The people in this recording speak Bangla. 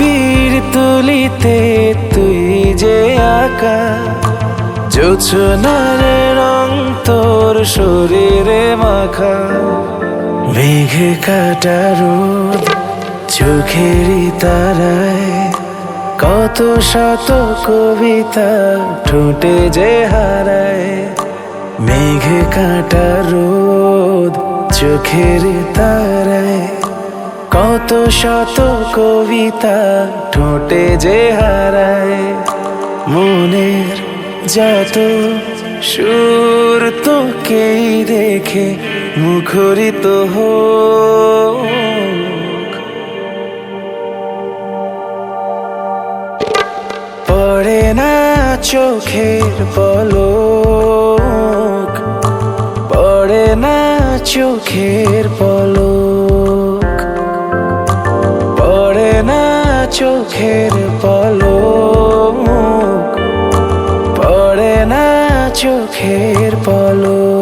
লিপির তুলিতে তুই যে আঁকা, জোছনার রং তোর শরীরে মাখা, মেঘে কাটা রোদ চোখেরই তারায়, কত শত কবিতা ঠোঁটে যে হারায়, মেঘে কাটা রোদ চোখের তারায়। কত শত কবিতা ঠোঁটে যে হারায়, মনের যত সুর তোকেই দেখে মুখরিত হোক। পড়ে না চোখের পলক, পড়ে না চোখের পলক। চোখের পলক পড়ে না চোখের পলক।